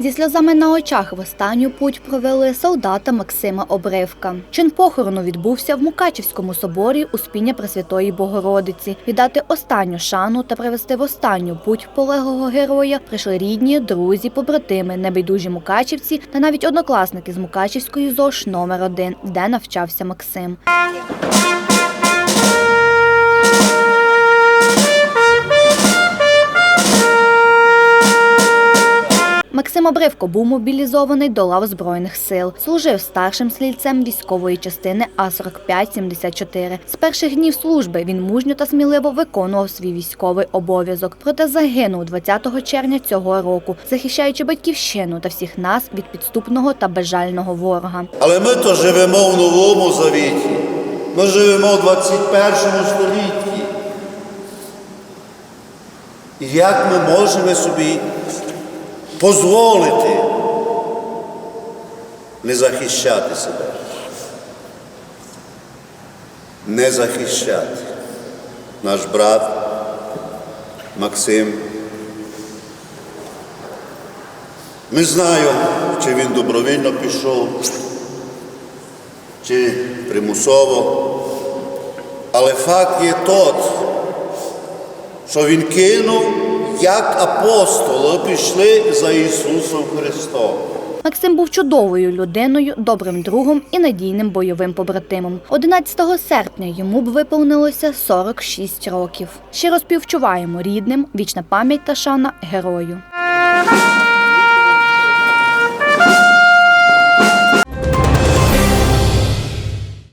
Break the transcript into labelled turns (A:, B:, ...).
A: Зі сльозами на очах в останню путь провели солдата Максима Обривка. Чин похорону відбувся в Мукачівському соборі Успіння Пресвятої Богородиці. Віддати останню шану та привести в останню путь полеглого героя прийшли рідні, друзі, побратими, небайдужі мукачівці та навіть однокласники з Мукачівської ЗОШ номер 1 де навчався Максим. Максим Обривко був мобілізований до лав Збройних сил. Служив старшим слідцем військової частини А-45-74. З перших днів служби він мужньо та сміливо виконував свій військовий обов'язок. Проте загинув 20 червня цього року, захищаючи батьківщину та всіх нас від підступного та безжального ворога.
B: Але ми то живемо в новому завіті. Ми живемо в 21 столітті. І як ми можемо собі дозволити не захищати себе? Не захищати. Наш брат Максим. Не знаю, чи він добровільно пішов, чи примусово. Але факт є тот, що він кинув, як апостоли пішли за Ісусом Христом.
A: Максим був чудовою людиною, добрим другом і надійним бойовим побратимом. 11 серпня йому б виповнилося 46 років. Щиро співчуваємо рідним, вічна пам'ять та шана герою.